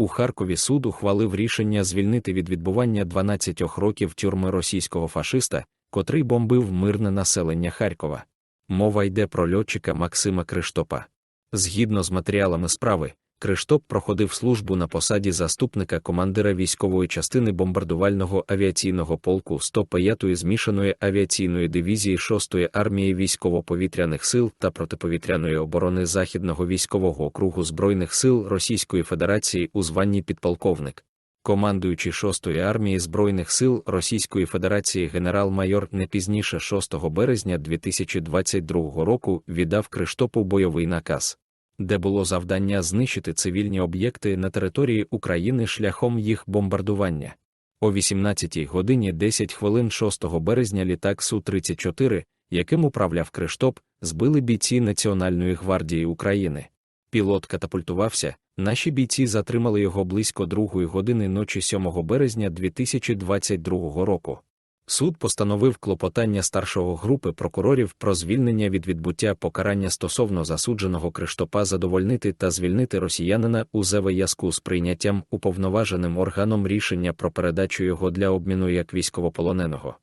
У Харкові суд ухвалив рішення звільнити від відбування 12 років тюрми російського фашиста, котрий бомбив мирне населення Харкова. Мова йде про льотчика Максима Криштопа. Згідно з матеріалами справи, Криштоп проходив службу на посаді заступника командира військової частини бомбардувального авіаційного полку 105-ї змішаної авіаційної дивізії 6-ї армії військово-повітряних сил та протиповітряної оборони Західного військового округу Збройних сил Російської Федерації у званні підполковник. Командуючий 6-ї армії Збройних сил Російської Федерації генерал-майор не пізніше 6 березня 2022 року віддав Криштопу бойовий наказ де було завдання знищити цивільні об'єкти на території України шляхом їх бомбардування. О 18 годині 10 хвилин 6 березня літак Су-34, яким управляв Криштоп, збили бійці Національної гвардії України. Пілот катапультувався, наші бійці затримали його близько 2 години ночі 7 березня 2022 року. Суд постановив клопотання старшого групи прокурорів про звільнення від відбуття покарання стосовно засудженого Криштопа задовольнити та звільнити росіянина у зв'язку з прийняттям уповноваженим органом рішення про передачу його для обміну як військовополоненого.